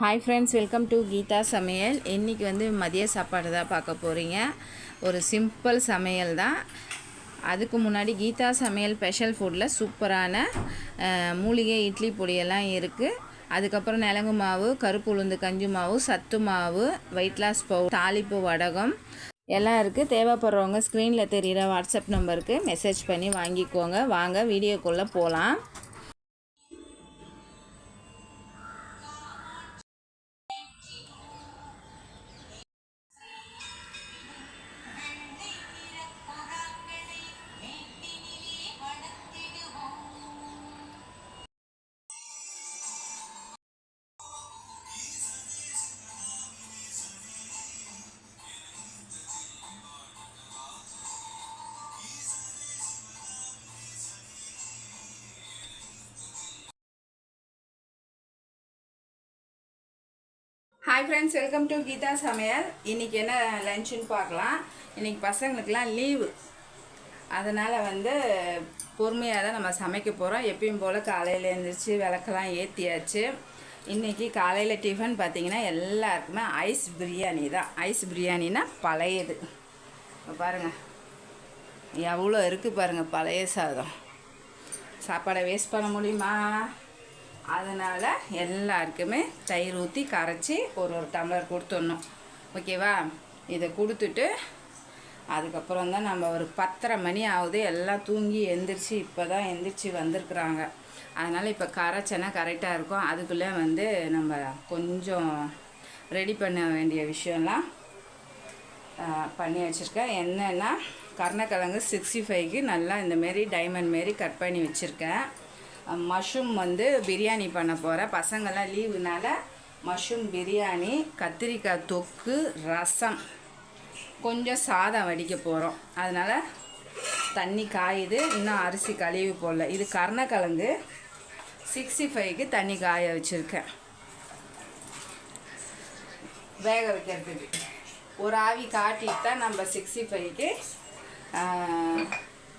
Hi friends welcome to Geetha சமையல் இன்றைக்கி வந்து மதிய சாப்பாடு தான் பார்க்க போகிறீங்க ஒரு சிம்பிள் சமையல் தான். அதுக்கு முன்னாடி கீதா சமையல் ஸ்பெஷல் ஃபுட்டில் சூப்பரான மூலிகை இட்லி பொடியெல்லாம் இருக்குது அதுக்கப்புறம் நிலங்கு மாவு கருப்பு உளுந்து கஞ்சி மாவு சத்து மாவு வெயிட் லாஸ் பவு தாளிப்பு வடகம் எல்லாம் இருக்குது தேவைப்படுறவங்க ஸ்க்ரீனில் தெரிகிற வாட்ஸ்அப் நம்பருக்கு மெசேஜ் பண்ணி வாங்கிக்கோங்க. வாங்க வீடியோக்குள்ளே போகலாம் hi friends welcome to Geetha சமையல் இன்றைக்கி என்ன லஞ்சுன்னு பார்க்கலாம். இன்றைக்கி பசங்களுக்கெலாம் லீவு அதனால் வந்து பொறுமையாக தான் நம்ம சமைக்க போகிறோம் எப்பயும் போல் காலையில் எழுந்திரிச்சு விளக்கெல்லாம் ஏற்றியாச்சு இன்றைக்கி காலையில் டிஃபன் பார்த்தீங்கன்னா எல்லாருக்குமே ஐஸ் பிரியாணி தான். ஐஸ் பிரியாணினா பழையது. பாருங்கள் எவ்வளோ இருக்குது பாருங்கள் பழைய சாதம். சாப்பாடை வேஸ்ட் பண்ண முடியுமா? அதனால் எல்லாருக்குமே தயிர் ஊற்றி கரைச்சி ஒரு ஒரு டம்ளர் கொடுத்துடணும். ஓகேவா? இதை கொடுத்துட்டு அதுக்கப்புறம் தான் நம்ம ஒரு பத்தரை மணி ஆகுது. எல்லாம் தூங்கி எந்திரிச்சு இப்போ தான் எந்திரிச்சு வந்திருக்குறாங்க. அதனால் இப்போ கரைச்சேன்னா கரெக்டாக இருக்கும். அதுக்குள்ளே வந்து நம்ம கொஞ்சம் ரெடி பண்ண வேண்டிய விஷயம்லாம் பண்ணி வச்சுருக்கேன். என்னென்னா கருணக்கிழங்கு சிக்ஸ்டி ஃபைவ்க்கு நல்லா இந்தமாரி டைமண்ட் மாரி கட் பண்ணி வச்சுருக்கேன். மஷ்ரூம் வந்து பிரியாணி பண்ண போகிறேன் பசங்கள்லாம் லீவுனால மஷ்ரூம் பிரியாணி கத்திரிக்காய் தொக்கு ரசம். கொஞ்சம் சாதம் வடிக்க போகிறோம் அதனால் தண்ணி காயுது. இன்னும் அரிசி கழுவி போடல. இது கருணக்கிழங்கு. சிக்ஸ்டி ஃபைவ்க்கு தண்ணி காய வச்சுருக்கேன். வேக வைக்கிறதுக்கு. ஒரு ஆவி காட்டிட்டு தான் நம்ம சிக்ஸ்டி ஃபைவ்க்கு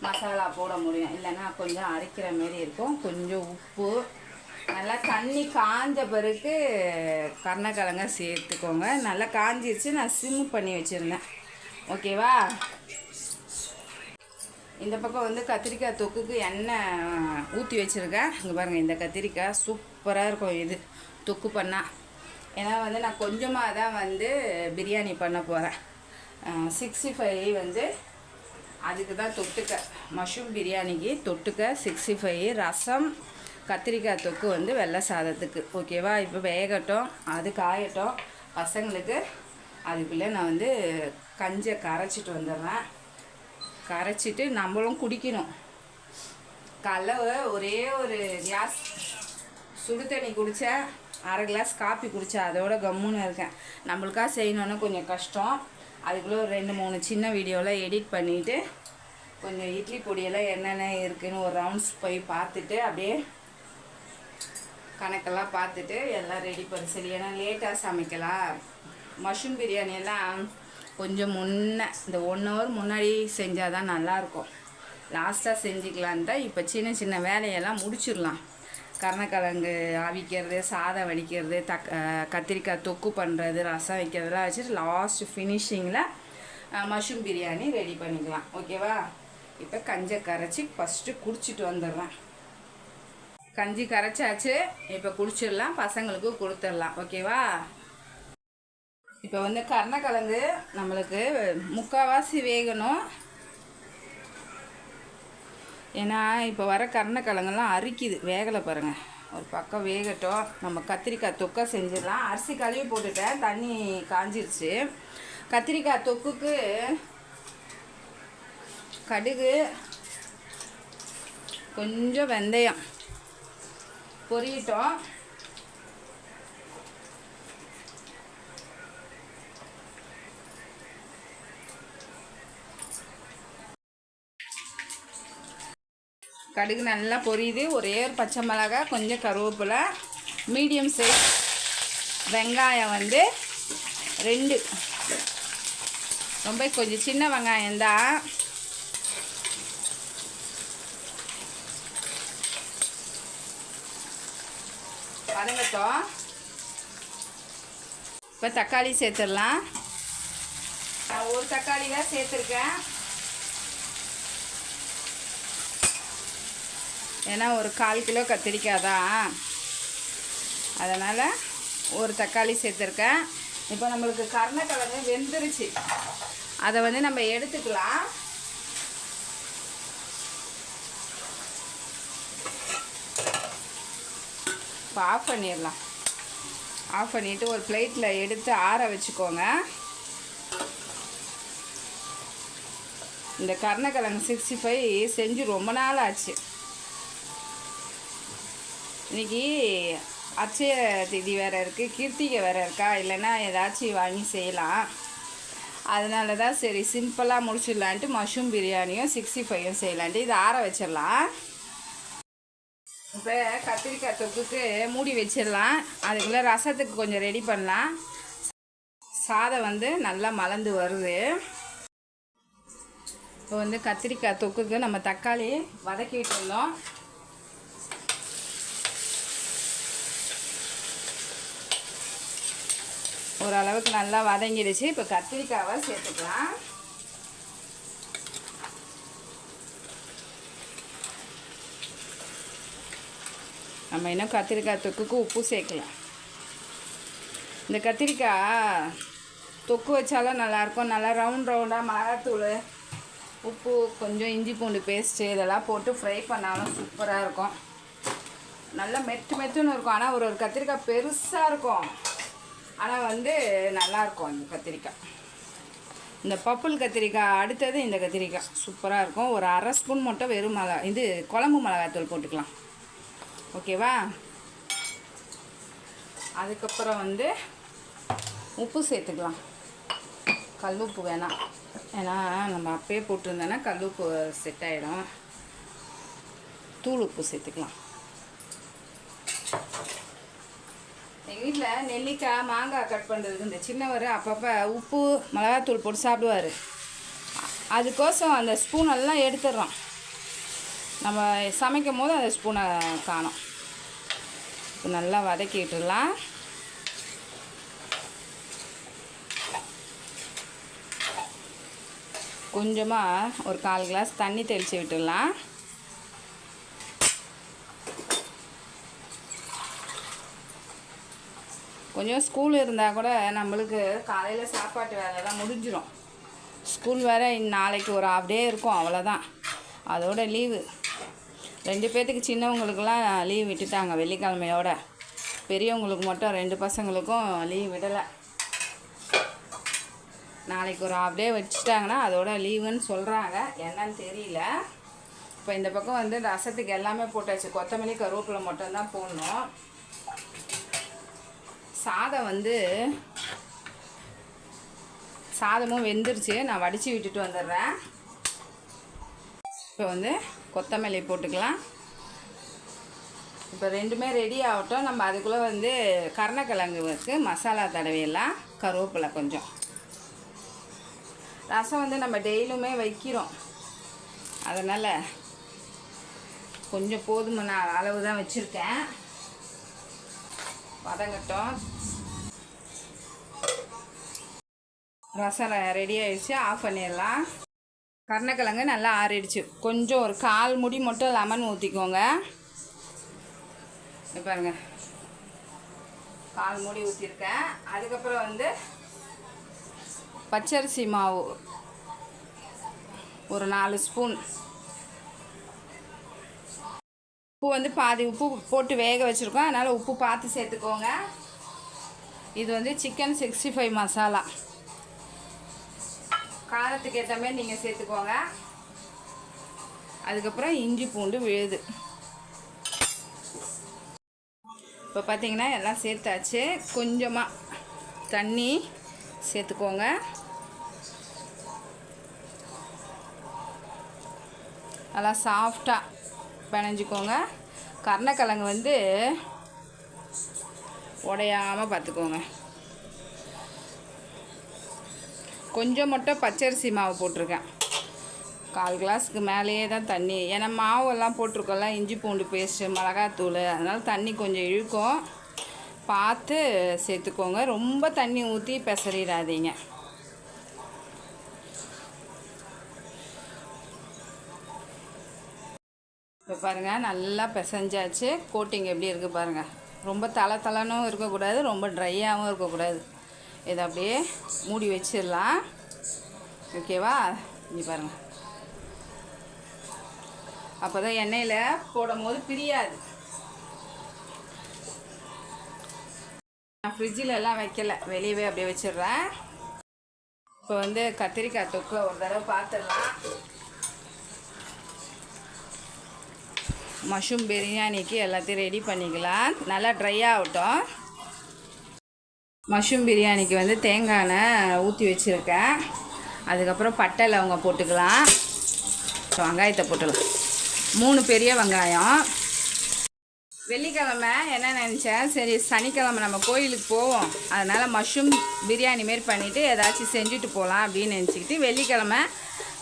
மசாலா போட முடியும். இல்லைன்னா கொஞ்சம் அரைக்கிற மாரி இருக்கும். கொஞ்சம் உப்பு நல்லா தண்ணி காஞ்ச பிறகு கருணக்கிழங்க சேர்த்துக்கோங்க. நல்லா காஞ்சிருச்சு நான் சிம் பண்ணி வச்சுருந்தேன். ஓகேவா? இந்த பக்கம் வந்து கத்திரிக்காய் தொக்குக்கு எண்ணெய் ஊற்றி வச்சுருக்கேன். இங்கே பாருங்கள் இந்த கத்திரிக்காய் சூப்பராக இருக்கும். இது தொக்கு பண்ணால் ஏன்னா வந்து நான் கொஞ்சமாக தான் வந்து பிரியாணி பண்ண போகிறேன் சிக்ஸ்டி ஃபைவ் வந்து அதுக்கு தான் தொட்டுக்க. மஷ்ரூம் பிரியாணிக்கு தொட்டுக்க சிக்ஸ்டி ஃபைவ் ரசம் கத்திரிக்காய் தொக்கு வந்து வெள்ளை சாதத்துக்கு. ஓகேவா இப்போ வேகட்டும். அது காயட்டும். பசங்களுக்கு அதுக்குள்ளே நான் வந்து கஞ்சை கரைச்சிட்டு வந்துடுறேன். கரைச்சிட்டு நம்மளும் குடிக்கணும். கலவை ஒரே ஒரு கிளாஸ் சுடு தண்ணி குடித்தேன் அரை கிளாஸ் காப்பி குடித்தேன் அதோட கம்முன்னு இருக்கேன். நம்மளுக்காக செய்யணுன்னா கொஞ்சம் கஷ்டம். அதுக்குள்ளே ஒரு ரெண்டு மூணு சின்ன வீடியோலாம் எடிட் பண்ணிவிட்டு கொஞ்சம் இட்லி பொடியெல்லாம் என்னென்ன இருக்குதுன்னு ஒரு ரவுண்ட்ஸ் போய் பார்த்துட்டு அப்படியே கணக்கெல்லாம் பார்த்துட்டு எல்லாம் ரெடி பண்ண சரி ஏன்னா லேட்டாக சமைக்கலாம். மஷ்ரூம் பிரியாணி எல்லாம் கொஞ்சம் முன்ன இந்த ஒன் ஹவர் முன்னாடி செஞ்சால் தான் நல்லாயிருக்கும் லாஸ்ட்டாக செஞ்சுக்கலான் தான் இப்போ சின்ன சின்ன வேலையெல்லாம் முடிச்சிடலாம். கருணக்கிழங்கு அவிக்கிறது சாதம் வடிக்கிறது தக் கத்திரிக்காய் தொக்கு பண்ணுறது ரசம் வைக்கிறதுலாம் வச்சுட்டு லாஸ்ட் ஃபினிஷிங்கில் மஷ்ரூம் பிரியாணி ரெடி பண்ணிக்கலாம். ஓகேவா இப்போ கஞ்சை கரைச்சி ஃபஸ்ட்டு குடிச்சிட்டு வந்துடுறேன். கஞ்சி கரைச்சாச்சு. இப்போ குடிச்சிடலாம். பசங்களுக்கு கொடுத்துடலாம். ஓகேவா இப்போ வந்து கருணக்கிழங்கு நம்மளுக்கு முக்கால்வாசி வேகணும். ஏன்னா இப்போ வர கருணக்கிழங்கெல்லாம் அரிக்குது. வேகலை பாருங்கள் ஒரு பக்கம் வேகட்டும். நம்ம கத்திரிக்காய் தொக்கை செஞ்சிடலாம். அரிசி கழுவி போட்டுட்டேன். தண்ணி காஞ்சிருச்சு. கத்திரிக்காய் தொக்குக்கு கடுகு கொஞ்சம் வெந்தயம். பொரியட்டும். கடுகு நல்லா பொரியுது. ஒரே ஒரு பச்சை மிளகாய் கொஞ்சம் கருவேப்பிலை மீடியம் சைஸ் வெங்காயம் வந்து ரெண்டு. ரொம்ப கொஞ்சம் சின்ன வெங்காயம் தான். வதங்கட்டும் இப்போ தக்காளி சேர்த்துடலாம். நான் ஒரு தக்காளி தான் சேர்த்துருக்கேன். ஏன்னா ஒரு கால் கிலோ கத்திரிக்காய் தான் அதனால் ஒரு தக்காளி சேர்த்துருக்கேன். இப்போ நம்மளுக்கு கருணக்கிழங்கு வெந்துருச்சு. அதை வந்து நம்ம எடுத்துக்கலாம். இப்போ ஆஃப் பண்ணிடலாம். ஆஃப் பண்ணிவிட்டு ஒரு பிளேட்டில் எடுத்து ஆற வச்சுக்கோங்க. இந்த கருணக்கிழங்கு சிக்ஸ்டி ஃபைவ் செஞ்சு ரொம்ப நாள் ஆச்சு. இன்னைக்கு அச்சய திதி வேறு இருக்குது கீர்த்திகை வேறு இருக்கா? இல்லைன்னா ஏதாச்சும் வாங்கி செய்யலாம். அதனால தான் சரி சிம்பிளாக முடிச்சிடலான்ட்டு மஷ்ரூம் பிரியாணியும் சிக்ஸ்டி ஃபைவும் செய்யலான்ட்டு இதை ஆற வச்சிடலாம். இப்போ கத்திரிக்காய் தொக்குக்கு மூடி வச்சிடலாம். அதுக்குள்ளே ரசத்துக்கு கொஞ்சம் ரெடி பண்ணலாம். சாதம் வந்து நல்லா மலர்ந்து வருது. இப்போ வந்து கத்திரிக்காய் தொக்குக்கு நம்ம தக்காளி வதக்கிட்டு இருந்தோம். ஓரளவுக்கு நல்லா வதங்கிடுச்சு. இப்போ கத்திரிக்காவை சேர்த்துக்கலாம். நம்ம இன்னும் கத்திரிக்காய் தொக்குக்கு உப்பு சேர்க்கலாம். இந்த கத்திரிக்காய் தொக்கு வச்சாலும் நல்லாயிருக்கும். நல்லா ரவுண்ட் ரவுண்டாக மிளகாத்தூள் உப்பு கொஞ்சம் இஞ்சி பூண்டு பேஸ்ட்டு இதெல்லாம் போட்டு ஃப்ரை பண்ணாலும் சூப்பராக இருக்கும். நல்லா மெத்து மெத்துன்னு இருக்கும். ஆனால் ஒரு ஒரு கத்திரிக்காய் பெருசாக இருக்கும். ஆனால் வந்து நல்லாயிருக்கும் இந்த கத்திரிக்காய். இந்த பப்புள் கத்திரிக்காய் அடுத்தது இந்த கத்திரிக்காய். சூப்பராக இருக்கும். ஒரு அரை ஸ்பூன் மட்டும் வெறும் மிளகா இது குழம்பு மிளகாத்தூள் போட்டுக்கலாம். ஓகேவா? அதுக்கப்புறம் வந்து உப்பு சேர்த்துக்கலாம். கல்லுப்பு வேணாம். ஏன்னா நம்ம அப்பயே போட்டிருந்தோன்னா கல்லுப்பு செட் ஆகிடும் தூள் உப்பு சேர்த்துக்கலாம். எங்கள் வீட்டில் நெல்லிக்காய் மாங்காய் கட் பண்ணுறதுக்கு இந்த சின்னவர் அப்பப்போ உப்பு மிளகாத்தூள் போட்டு சாப்பிடுவார். அதுக்கோசம் அந்த ஸ்பூனெல்லாம் எடுத்துடுறோம். நம்ம சமைக்கும் போது அந்த ஸ்பூனை காணும். இப்போ நல்லா வதக்கிட்டுலாம் கொஞ்சமாக ஒரு கால் கிளாஸ் தண்ணி தெளித்து விட்டுடலாம். கொஞ்சம் ஸ்கூல் இருந்தால் கூட நம்மளுக்கு காலையில் சாப்பாட்டு வேலைலாம் முடிஞ்சிடும் ஸ்கூல் வேறு நாளைக்கு ஒரு ஹாஃப் டே இருக்கும் அவ்வளோதான் அதோட லீவு ரெண்டு பேர்த்துக்கு சின்னவங்களுக்கெல்லாம் லீவ் விட்டுட்டாங்க வெள்ளிக்கிழமையோட. பெரியவங்களுக்கு மட்டும் ரெண்டு பசங்களுக்கும் லீவ் விடலை. நாளைக்கு ஒரு ஹாஃப் டே வச்சுட்டாங்கன்னா அதோட லீவுன்னு சொல்கிறாங்க என்னன்னு தெரியல. இப்போ இந்த பக்கம் வந்து ரசத்துக்கு எல்லாமே போட்டாச்சு. கொத்தமல்லி கருவேப்பிலை மட்டும்தான் போடணும். சாதம் வந்து சாதமும் வெந்துருச்சு. நான் வடித்து விட்டுட்டு வந்துடுறேன். இப்போ வந்து கொத்தமல்லி போட்டுக்கலாம். இப்போ ரெண்டுமே ரெடி ஆகட்டும். நம்ம அதுக்குள்ளே வந்து கருணக்கிழங்குக்கு மசாலா தடவையெல்லாம் கருவேப்பிலை கொஞ்சம். ரசம் வந்து நம்ம டெய்லியுமே வைக்கிறோம். அதனால் கொஞ்சம் போதுமான அளவு தான் வச்சுருக்கேன். வதங்கட்டும். ரசம் ரெடி ஆயிடுச்சு ஆஃப் பண்ணிடலாம். கருணக்கிழங்கு நல்லா ஆறிடுச்சு. கொஞ்சம் ஒரு கால் முடி மட்டும் லெமன் ஊற்றிக்கோங்க பாருங்க. கால் மூடி ஊற்றிருக்கேன் அதுக்கப்புறம் வந்து பச்சரிசி மாவு. ஒரு நாலு ஸ்பூன் உப்பு வந்து பாதி உப்பு போட்டு வேக வச்சுருக்கோம். அதனால் உப்பு பார்த்து சேர்த்துக்கோங்க. இது வந்து சிக்கன் சிக்ஸ்டி ஃபைவ் மசாலா. காரத்துக்கு ஏற்ற மாதிரி நீங்கள் சேர்த்துக்கோங்க. அதுக்கப்புறம் இஞ்சி பூண்டு விழுது. இப்போ பார்த்தீங்கன்னா எல்லாம் சேர்த்தாச்சு. கொஞ்சமாக தண்ணி சேர்த்துக்கோங்க. நல்லா சாஃப்டாக பிணைஞ்சிக்கோங்க. கருணக்கிழங்கு வந்து உடையாமல் பார்த்துக்கோங்க. கொஞ்சம் மட்டும் பச்சரிசி மாவு போட்டிருக்கேன். கால் கிளாஸுக்கு மேலேயே தான் தண்ணி. ஏன்னா மாவெல்லாம் போட்டிருக்கோம்ல இஞ்சி பூண்டு பேஸ்ட்டு மிளகாத்தூள் அதனால் தண்ணி கொஞ்சம் இழுக்கும். பார்த்து சேர்த்துக்கோங்க. ரொம்ப தண்ணி ஊற்றி பெசறிடாதீங்க இப்போ பாருங்கள் நல்லா பிசைஞ்சாச்சு. கோட்டிங் எப்படி இருக்குது பாருங்கள் ரொம்ப தலை தலைனும் இருக்கக்கூடாது ரொம்ப ட்ரையாகவும் இருக்கக்கூடாது. இதை அப்படியே மூடி வச்சிடலாம். ஓகேவா இங்கே பாருங்கள் அப்போ தான் எண்ணெயில் போடும் போது பிரியாது. நான் ஃப்ரிட்ஜில் எல்லாம் வைக்கல. வெளியவே அப்படியே வச்சிடுறேன். இப்போ வந்து கத்திரிக்காய் தொக்கில் ஒரு தடவை பார்த்துடலாம். மஷ்ரூம் பிரியாணிக்கு எல்லாத்தையும் ரெடி பண்ணிக்கலாம். நல்லா ட்ரை ஆகட்டும். மஷ்ரூம் பிரியாணிக்கு வந்து தேங்காய் எண்ணெய் ஊற்றி வச்சுருக்கேன். அதுக்கப்புறம் பட்டை லவங்க போட்டுக்கலாம். வெங்காயத்தை போட்டுக்கலாம் மூணு பெரிய வெங்காயம். வெள்ளிக்கிழமை என்ன நினச்சேன்? சரி சனிக்கிழமை நம்ம கோயிலுக்கு போவோம். அதனால் மஷ்ரூம் பிரியாணி மாரி பண்ணிவிட்டு ஏதாச்சும் செஞ்சுட்டு போகலாம் அப்படின்னு நினச்சிக்கிட்டு வெள்ளிக்கிழமை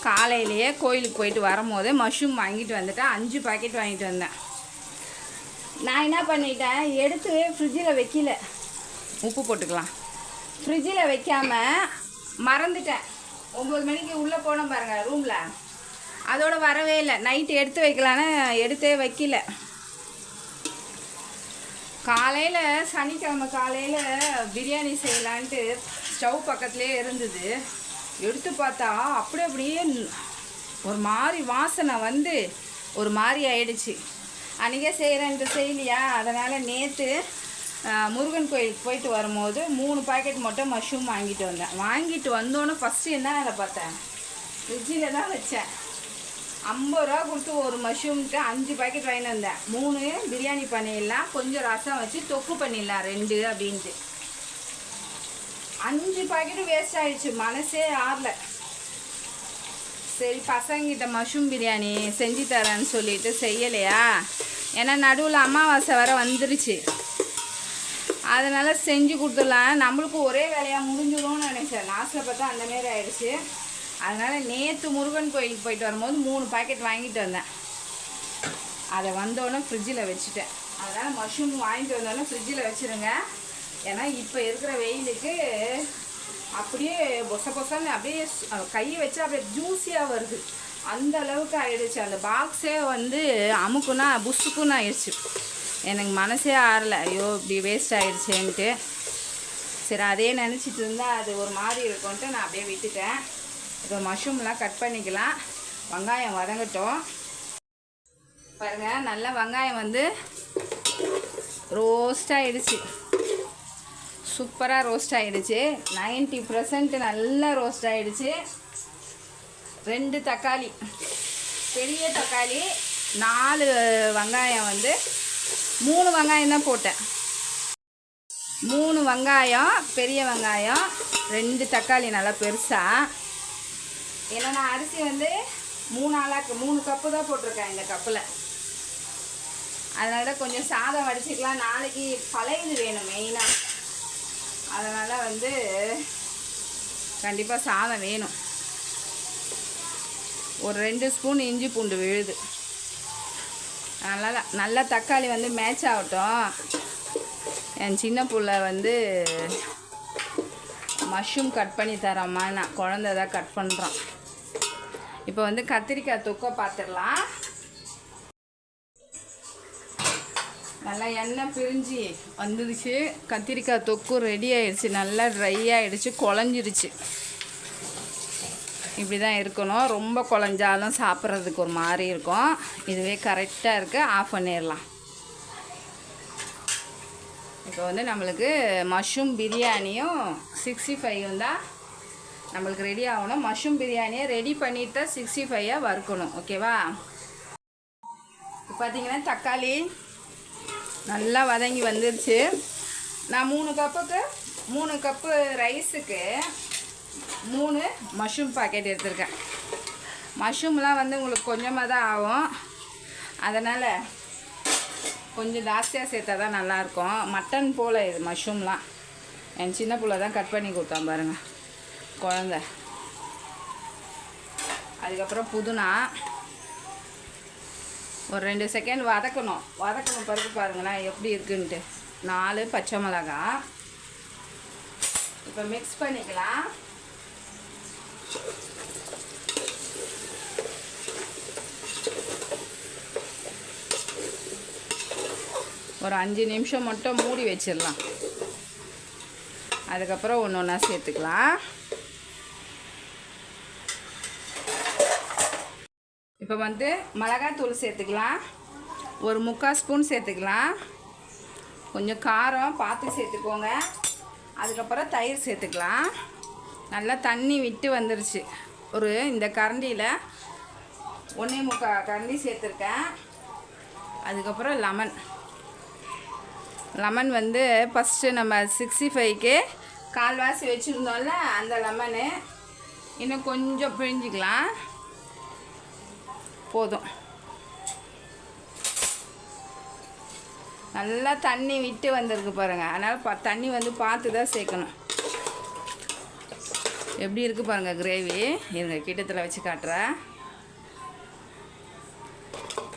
காலையிலேயே கோயிலுக்கு போயிட்டு வரும்போது மஷ்ரூம் வாங்கிட்டு வந்துட்டேன் அஞ்சு பாக்கெட் வாங்கிட்டு வந்தேன். நான் என்ன பண்ணிட்டேன்? எடுத்து ஃப்ரிட்ஜில் வைக்கல. உப்பு போட்டுக்கலாம். ஃப்ரிட்ஜில் வைக்காமல் மறந்துட்டேன். ஒம்பது மணிக்கு உள்ளே போனோம் பாருங்கள் ரூமில் அதோடு வரவே இல்லை. நைட்டு எடுத்து வைக்கலான்னு எடுத்தே வைக்கல. காலையில் சனிக்கிழமை காலையில் பிரியாணி செய்யலான்ட்டு ஸ்டவ் பக்கத்துலேயே இருந்தது. எடுத்து பார்த்தா அப்படி அப்படியே ஒரு மாதிரி வாசனை வந்து ஒரு மாதிரி ஆயிடுச்சு. அன்றைக்கே செய்கிறேன்ட்டு செய்யலையா? அதனால் நேற்று முருகன் கோயிலுக்கு போயிட்டு வரும்போது மூணு பாக்கெட் மட்டும் மஷ்ரூம் வாங்கிட்டு வந்தேன். வாங்கிட்டு வந்தோன்னே ஃபஸ்ட்டு என்ன அதை பார்த்தேன்? ஃப்ரிட்ஜில் தான் வச்சேன். ஐம்பது ரூபா கொடுத்து ஒரு மஷ்ரூம்க்கு அஞ்சு பாக்கெட் வாங்கிட்டு வந்தேன். மூணு பிரியாணி பண்ணிடலாம் கொஞ்சம் ரசம் வச்சு தொக்கு பண்ணிடலாம் ரெண்டு அப்படின்ட்டு. அஞ்சு பாக்கெட்டும் வேஸ்ட் ஆயிடுச்சு. மனசே ஆறல. சரி பசங்கிட்ட மஷ்ரூம் பிரியாணி செஞ்சு தரேன்னு சொல்லிட்டு செய்யலையா? ஏன்னா நடுவில் அமாவாசை வர வந்துருச்சு. அதனால் செஞ்சு கொடுத்துடலாம். நம்மளுக்கும் ஒரே வேலையாக முடிஞ்சிடும்னு நினைச்சேன். லாஸ்ட்டில் பார்த்தா அந்தமாரி ஆயிடுச்சு. அதனால் நேற்று முருகன் கோயிலுக்கு போயிட்டு வரும்போது மூணு பாக்கெட் வாங்கிட்டு வந்தேன். அதை வந்தோடனே ஃப்ரிட்ஜில் வச்சுட்டேன். அதனால் மஷ்ரூம் வாங்கிட்டு வந்தோடனே ஃப்ரிட்ஜில் வச்சுருங்க. ஏன்னா இப்போ இருக்கிற வெயிலுக்கு அப்படியே பொச பொசன்னு அப்படியே கை கையை வச்சு அப்படியே ஜூஸியாக வருது. அந்த அளவுக்கு ஆயிடுச்சு. அந்த பாக்ஸே வந்து அமுக்குன்னா புஷுக்குன்னு ஆயிடுச்சு. எனக்கு மனசே ஆறல. ஐயோ இப்படி வேஸ்ட் ஆயிடுச்சேன்ட்டு. சரி அதே நினச்சிட்டு இருந்தால் அது ஒரு மாதிரி இருக்கும்ன்ட்டு நான் அப்படியே விட்டுட்டேன். இப்போ மஷ்ரூம்லாம் கட் பண்ணிக்கலாம். வெங்காயம் வதங்கட்டும். பாருங்கள் நல்லா வெங்காயம் வந்து ரோஸ்ட் ஆகிடுச்சு சூப்பராக ரோஸ்ட் ஆகிடுச்சு நைன்ட்டி பர்சன்ட் நல்லா ரோஸ்ட் ஆகிடுச்சு ரெண்டு தக்காளி. பெரிய தக்காளி நாலு வெங்காயம் வந்து மூணு வெங்காயம் தான் போட்டேன். மூணு வெங்காயம் பெரிய வெங்காயம் ரெண்டு தக்காளி நல்லா பெருசாக ஏன்னா நான் அரிசி வந்து மூணு ஆளாக்கு மூணு கப்பு தான் போட்டிருக்கேன் இந்த கப்பில் அதனால கொஞ்சம் சாதம் வடிச்சிக்கலாம். நாளைக்கு பழையது வேணும் மெயினாக அதனால் வந்து கண்டிப்பாக சாதம் வேணும். ஒரு ரெண்டு ஸ்பூன் இஞ்சி பூண்டு விழுது. நல்லா நல்லா தக்காளி வந்து மேட்ச் ஆகட்டும். என் சின்ன பிள்ளை வந்து மஷ்ரூம் கட் பண்ணி தரம்மா நான் குழந்த தான் கட் பண்ணுறான் இப்போ வந்து கத்திரிக்காய் தொக்க பார்த்துடலாம். நல்லா எண்ணெய் பிரிஞ்சு வந்துடுச்சு கத்திரிக்காய் தொக்கும் ரெடி ஆயிடுச்சு. நல்லா ட்ரை ஆகிடுச்சு குழஞ்சிருச்சு. இப்படி தான் இருக்கணும். ரொம்ப குழஞ்சாலும் சாப்பிட்றதுக்கு ஒரு மாதிரி இருக்கும். இதுவே கரெக்டாக இருக்குது ஆஃப் பண்ணிடலாம். இப்போ வந்து நம்மளுக்கு மஷ்ரூம் பிரியாணியும் சிக்ஸ்டி ஃபைவும் தான் நம்மளுக்கு ரெடி ஆகணும். மஷ்ரூம் பிரியாணியை ரெடி பண்ணிட்டு தான் சிக்ஸ்டி ஃபைவாக வறுக்கணும் ஓகேவா இப்போ பார்த்தீங்கன்னா தக்காளி நல்லா வதங்கி வந்துருச்சு. நான் மூணு கப்புக்கு மூணு கப்பு ரைஸுக்கு மூணு மஷ்ரூம் பாக்கெட் எடுத்திருக்கேன். மஷ்ரூம்லாம் வந்து உங்களுக்கு கொஞ்சமாக தான் ஆகும். அதனால் கொஞ்சம் ஜாஸ்தியாக சேர்த்தா தான் நல்லாயிருக்கும். மட்டன் போல் இது மஷ்ரூம்லாம். என் சின்ன பிள்ளை தான் கட் பண்ணி கொடுத்தான் பாருங்கள் குழந்த. அதுக்கப்புறம் புதினா. ஒரு ரெண்டு செகண்ட் வதக்கணும். வதக்கணும் பருப்பு பாருங்களேன் எப்படி இருக்குன்ட்டு. நாலு பச்சை மிளகா. இப்போ மிக்ஸ் பண்ணிக்கலாம். ஒரு அஞ்சு நிமிஷம் மட்டும் மூடி வச்சிடலாம். அதுக்கப்புறம் ஒன்று ஒன்றா சேர்த்துக்கலாம். இப்போ வந்து மிளகாத்தூள் சேர்த்துக்கலாம். ஒரு முக்கால் ஸ்பூன் சேர்த்துக்கலாம். கொஞ்சம் காரம் பார்த்து சேர்த்துக்கோங்க. அதுக்கப்புறம் தயிர் சேர்த்துக்கலாம். நல்லா தண்ணி விட்டு வந்துருச்சு. ஒரு இந்த கரண்டியில் ஒன்றே முக்கால் கரண்டி சேர்த்துருக்கேன். அதுக்கப்புறம் லெமன். லெமன் வந்து ஃபஸ்ட்டு நம்ம சிக்ஸ்டி ஃபைவ்க்கு கால்வாசி வச்சுருந்தோம்ல அந்த லெமனு. இன்னும் கொஞ்சம் பிழிஞ்சிக்கலாம். போதும். நல்லா தண்ணி விட்டு வந்திருக்கு பாருங்கள் அதனால் பா தண்ணி வந்து பார்த்து தான் சேர்க்கணும். எப்படி இருக்குது பாருங்கள் கிரேவி இருங்க கிட்டத்தில் வச்சு காட்டுறேன்.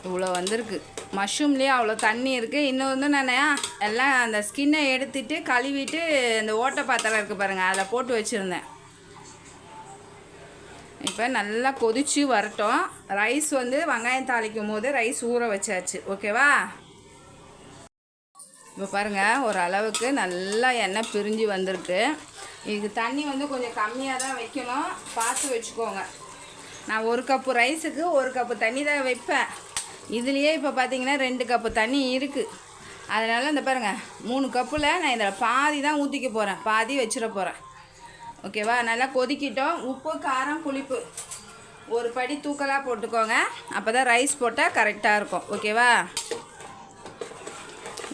இவ்வளோ வந்திருக்கு. மஷ்ரூம்லேயே அவ்வளோ தண்ணி இருக்குது இன்னும் வந்து நான் எல்லாம் அந்த ஸ்கின்னை எடுத்துட்டு கழுவிட்டு இந்த ஓட்டை பாத்திரம் இருக்குது பாருங்கள் அதில் போட்டு வச்சுருந்தேன். இப்போ நல்லா கொதிச்சு வரட்டும். ரைஸ் வந்து வெங்காயம் தாளிக்கும் போது ரைஸ் ஊற வச்சாச்சு. ஓகேவா இப்போ பாருங்கள் ஒரு அளவுக்கு நல்லா எண்ணெய் பிரிஞ்சு வந்திருக்கு. இது தண்ணி வந்து கொஞ்சம் கம்மியாக தான் வைக்கணும். பார்த்து வச்சுக்கோங்க. நான் ஒரு கப்பு ரைஸுக்கு ஒரு கப்பு தண்ணி தான் வைப்பேன். இதுலேயே இப்போ பார்த்தீங்கன்னா ரெண்டு கப்பு தண்ணி இருக்குது அதனால் இந்த பாருங்கள் மூணு கப்பில் நான் இதில் பாதி தான் ஊற்றிக்க போகிறேன் பாதி வச்சிட போகிறேன் ஓகேவா? நல்லா கொதிக்கிட்டோம். உப்பு காரம் புளிப்பு. ஒரு படி தூக்கலாக போட்டுக்கோங்க. அப்போ தான் ரைஸ் போட்டால் கரெக்டாக இருக்கும். ஓகேவா?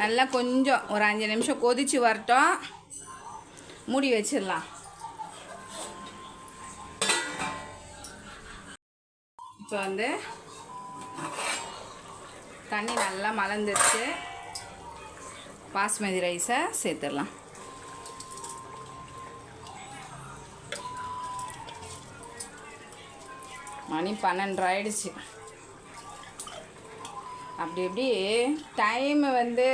நல்லா கொஞ்சம் ஒரு அஞ்சு நிமிஷம் கொதிச்சு வரட்டும். மூடி வச்சிடலாம். இப்போ வந்து தண்ணி நல்லா மலர்ந்துருச்சு. பாஸ்மதி ரைஸை சேர்த்துடலாம். மணி பன்னெண்டு ஆயிடுச்சு அப்படி இப்படி டைம் வந்து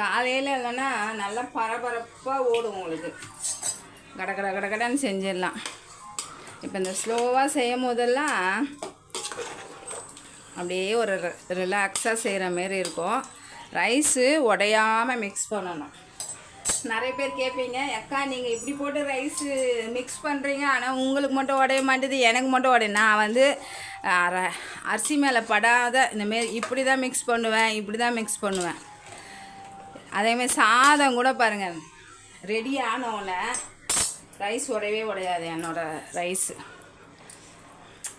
காலையில் இல்லைன்னா நல்லா பரபரப்பாக ஓடும் உங்களுக்கு. கட கட கட கடன்னு செஞ்சிடலாம். இப்போ இந்த ஸ்லோவாக செய்யும் போதெல்லாம் அப்படியே ஒரு ரிலாக்ஸாக செய்கிற மாரி இருக்கும். ரைஸு உடையாமல் மிக்ஸ் பண்ணணும். நிறைய பேர் கேட்பீங்க அக்கா நீங்கள் இப்படி போட்டு ரைஸு மிக்ஸ் பண்ணுறீங்க ஆனால் உங்களுக்கு மட்டும் உடைய மாட்டேது எனக்கு மட்டும் உடைய நான் வந்து அரிசி மேலே படாத இந்தமாரி இப்படி தான் மிக்ஸ் பண்ணுவேன் இப்படி தான் மிக்ஸ் பண்ணுவேன். அதேமாதிரி சாதம் கூட பாருங்கள் ரெடி ஆனவுடனே ரைஸ் உடையவே உடையாது என்னோட ரைஸு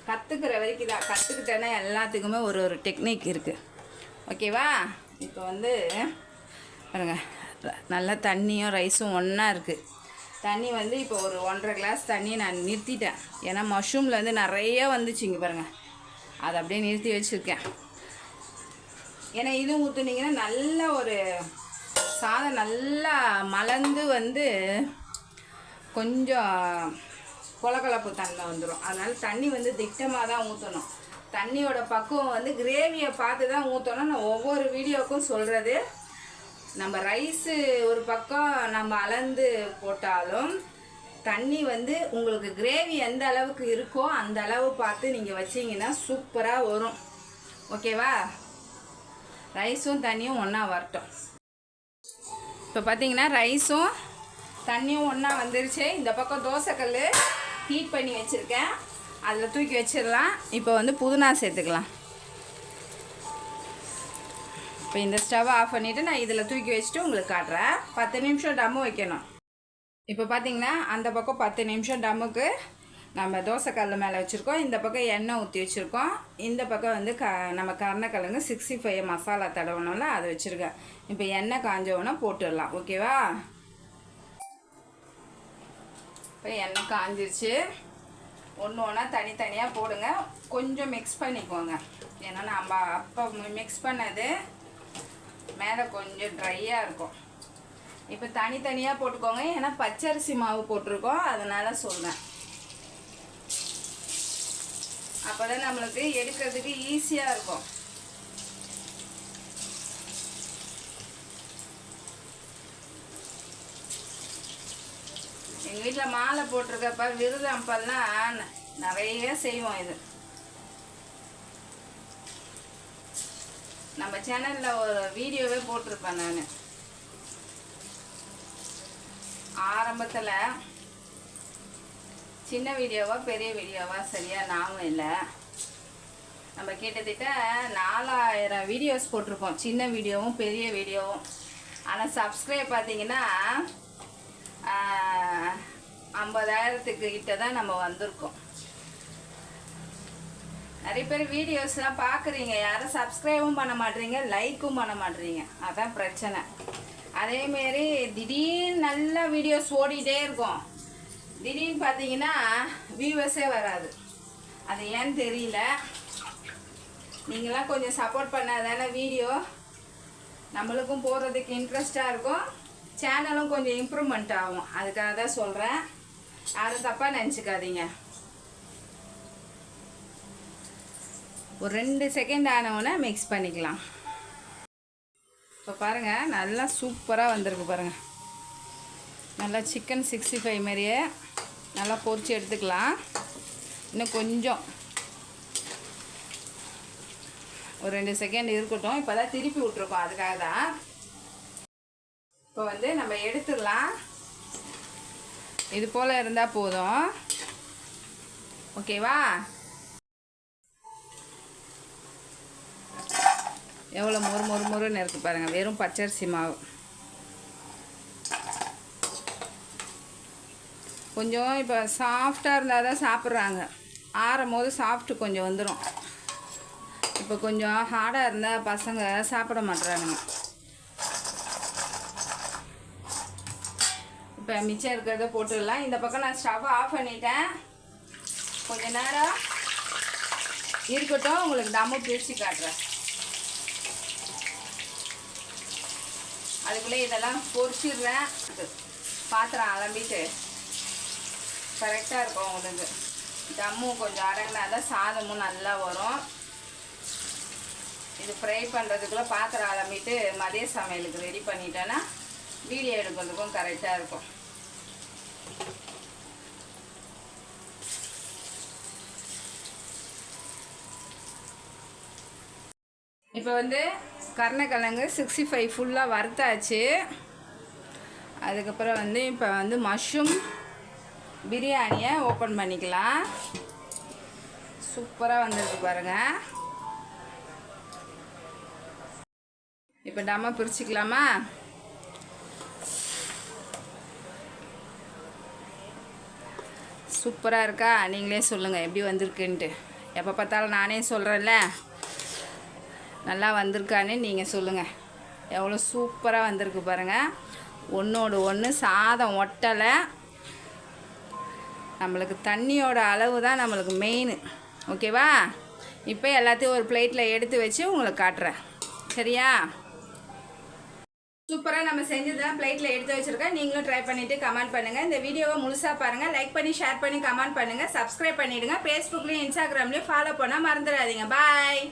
கற்றுக்கிற வரைக்கும் தான் கற்றுக்கிட்டேன்னா எல்லாத்துக்குமே ஒரு ஒரு டெக்னிக் இருக்குது ஓகேவா இப்போ வந்து பாருங்கள் நல்லா தண்ணியும் ரைஸும் ஒன்றா இருக்குது தண்ணி வந்து இப்போ ஒரு ஒன்றரை கிளாஸ் தண்ணியை நான் நிறுத்திட்டேன். ஏன்னா மஷ்ரூமில் வந்து நிறைய வந்துச்சு இங்கே பாருங்கள் அதை அப்படியே நிறுத்தி வச்சுருக்கேன். ஏன்னா இது ஊற்றுனீங்கன்னா நல்ல ஒரு சாதம் நல்லா மலர்ந்து வந்து கொஞ்சம் கொலகலப்பு தன்மை வந்துடும் அதனால் தண்ணி வந்து திட்டமாக தான் ஊற்றணும் தண்ணியோட பக்குவம் வந்து கிரேவியை பார்த்து தான் ஊற்றணும் நான் ஒவ்வொரு வீடியோக்கும் சொல்கிறது நம்ம ரைஸு ஒரு பக்கம் நம்ம அளந்து போட்டாலும் தண்ணி வந்து உங்களுக்கு கிரேவி எந்த அளவுக்கு இருக்கோ அந்த அளவு பார்த்து நீங்கள் வச்சிங்கன்னா சூப்பராக வரும். ஓகேவா? ரைஸும் தண்ணியும் ஒன்றா வரட்டும். இப்போ பார்த்தீங்கன்னா ரைஸும் தண்ணியும் ஒன்றா வந்துருச்சு. இந்த பக்கம் தோசைக்கல் ஹீட் பண்ணி வச்சுருக்கேன். அதில் தூக்கி வச்சிடலாம். இப்போ வந்து புதினா சேர்த்துக்கலாம். இப்போ இந்த ஸ்டவ்வை ஆஃப் பண்ணிவிட்டு நான் இதில் தூக்கி வச்சுட்டு உங்களுக்கு காட்டுறேன். பத்து நிமிஷம் டம்மு வைக்கணும். இப்போ பார்த்தீங்கன்னா அந்த பக்கம் பத்து நிமிஷம் டம்முக்கு நம்ம தோசைக்கல் மேலே வச்சுருக்கோம். இந்த பக்கம் எண்ணெய் ஊற்றி வச்சுருக்கோம். இந்த பக்கம் வந்து க நம்ம கருணக்கிழங்கு சிக்ஸ்டி ஃபைவ் மசாலா தடவணும்ல அதை வச்சுருக்கேன் இப்போ எண்ணெய் காஞ்சவொன்னே போட்டுடலாம். ஓகேவா இப்போ எண்ணெய் காஞ்சிருச்சு. ஒன்று ஒன்றா தனித்தனியாக போடுங்க. கொஞ்சம் மிக்ஸ் பண்ணிக்கோங்க. ஏன்னா நம்ம அப்போ மிக்ஸ் பண்ணது மேலே கொஞ்சம் ட்ரையாக இருக்கும். இப்போ தனித்தனியாக போட்டுக்கோங்க. ஏன்னா பச்சரிசி மாவு போட்டிருக்கோம். அதனால் சொல்கிறேன் அப்போ தான் நம்மளுக்கு எடுக்கிறதுக்கு ஈஸியாக இருக்கும். எங்கள் வீட்டில் மாலை போட்டிருக்கப்ப விருது அப்பெல்லாம் நிறைய செய்வோம் இது. நம்ம சேனலில் ஒரு வீடியோவே போட்டிருப்பேன் நான். ஆரம்பத்தில் சின்ன வீடியோவா பெரிய வீடியோவா சரியா ஞாபகம் இல்லை. நம்ம கிட்டத்தட்ட நாலாயிரம் வீடியோஸ் போட்டிருப்போம். சின்ன வீடியோவும் பெரிய வீடியோவும் ஆனால் சப்ஸ்கிரைப் பார்த்தீங்கன்னா ஐம்பதாயிரத்துக்கு கிட்ட தான் நம்ம வந்திருக்கோம். நிறைய பேர் வீடியோஸ்லாம் பார்க்குறீங்க. யாரும் சப்ஸ்கிரைபும் பண்ண மாட்டீங்க லைக்கும் பண்ண மாட்டீங்க. அதான் பிரச்சனை. அதேமாரி திடீர்னு நல்ல வீடியோஸ் ஓடிட்டே இருக்கும். திடீர்னு பார்த்தீங்கன்னா வியூவர்ஸே வராது. அது ஏன்னு தெரியல. நீங்களாம் கொஞ்சம் சப்போர்ட் பண்ணாதான வீடியோ நம்மளுக்கும் போகிறதுக்கு இன்ட்ரெஸ்டாக இருக்கும். சேனலும் கொஞ்சம் இம்ப்ரூவ்மெண்ட் ஆகும். அதுக்காக தான் சொல்கிறேன் யாரும் தப்பாக நினச்சிக்காதீங்க. ஒரு ரெண்டு செகண்ட் ஆனவுடனே மிக்ஸ் பண்ணிக்கலாம். இப்போ பாருங்கள் நல்லா சூப்பராக வந்திருக்கு பாருங்கள் நல்லா சிக்கன் சிக்ஸ்டி ஃபைவ் மாதிரியே நல்லா பொறிச்சு எடுத்துக்கலாம். இன்னும் கொஞ்சம். ஒரு ரெண்டு செகண்ட் இருக்கட்டும். இப்போ தான் திருப்பி விட்ருக்கோம் அதுக்காக தான். இப்போ வந்து நம்ம எடுத்துடலாம். இது போல் இருந்தால் போதும். ஓகேவா எவ்வளோ மொறு மொறு மொறுன்னு இருக்குது பாருங்கள் வெறும் பச்சரிசி மாவு. கொஞ்சம் இப்போ சாஃப்டாக இருந்தால் தான் சாப்பிட்றாங்க. ஆறும் போது சாஃப்ட்டு கொஞ்சம் வந்துடும் இப்போ கொஞ்சம் ஹார்டாக இருந்தால் பசங்க சாப்பிட மாட்டுறாங்க இப்போ மிச்சம் இருக்கிறத போட்டுடலாம். இந்த பக்கம் நான் ஸ்டவ் ஆஃப் பண்ணிட்டேன். கொஞ்ச நேரம் இருக்கட்டும் உங்களுக்கு தம்மு பிரித்து காட்டுறேன். அதுக்குள்ளே இதெல்லாம் பொறிச்சிடுறேன். பாத்திரம் அலம்பிட்டு கரெக்டாக இருக்கும் உங்களுக்கு. தம்மும் கொஞ்சம் அடங்கினா தான் சாதமும் நல்லா வரும். இது ஃப்ரை பண்ணுறதுக்குள்ளே பாத்திரம் அலம்பிட்டு மதிய சமையலுக்கு ரெடி பண்ணிட்டேன்னா வீடியோ எடுக்கிறதுக்கும் கரெக்டாக இருக்கும். இப்போ வந்து கருணக்கிழங்கு சிக்ஸ்டி ஃபைவ் ஃபுல்லாக வறுத்தாச்சு. அதுக்கப்புறம் வந்து இப்போ வந்து மஷ்ரூம் பிரியாணியை ஓப்பன் பண்ணிக்கலாம். சூப்பராக வந்திருக்கு பாருங்க. இப்போ டம்மா பிரிச்சுக்கலாமா? சூப்பராக இருக்கா? நீங்களே சொல்லுங்கள் எப்படி வந்திருக்குன்ட்டு. எப்போ பார்த்தாலும் நானே சொல்கிறேன்ல நல்லா வந்திருக்கான்னு நீங்கள் சொல்லுங்கள் எவ்வளோ சூப்பராக வந்திருக்கு பாருங்கள் ஒன்றோடு ஒன்று சாதம் ஒட்டலை. நம்மளுக்கு தண்ணியோட அளவு தான் நம்மளுக்கு மெயின் ஓகேவா? இப்போ எல்லாத்தையும் ஒரு பிளேட்டில் எடுத்து வச்சு உங்களுக்கு காட்டுறேன். சரியா? சூப்பராக நம்ம செஞ்சதுதான் பிளேட்டில் எடுத்து வச்சுருக்கேன். நீங்களும் ட்ரை பண்ணிவிட்டு கமெண்ட் பண்ணுங்கள் இந்த வீடியோவை முழுசாக பாருங்கள் லைக் பண்ணி ஷேர் பண்ணி கமெண்ட் பண்ணுங்கள் சப்ஸ்கிரைப் பண்ணிவிடுங்க ஃபேஸ்புக்லேயும் இன்ஸ்டாகிராம்லேயும் ஃபாலோ பண்ணால் மறந்துடாதீங்க. பாய்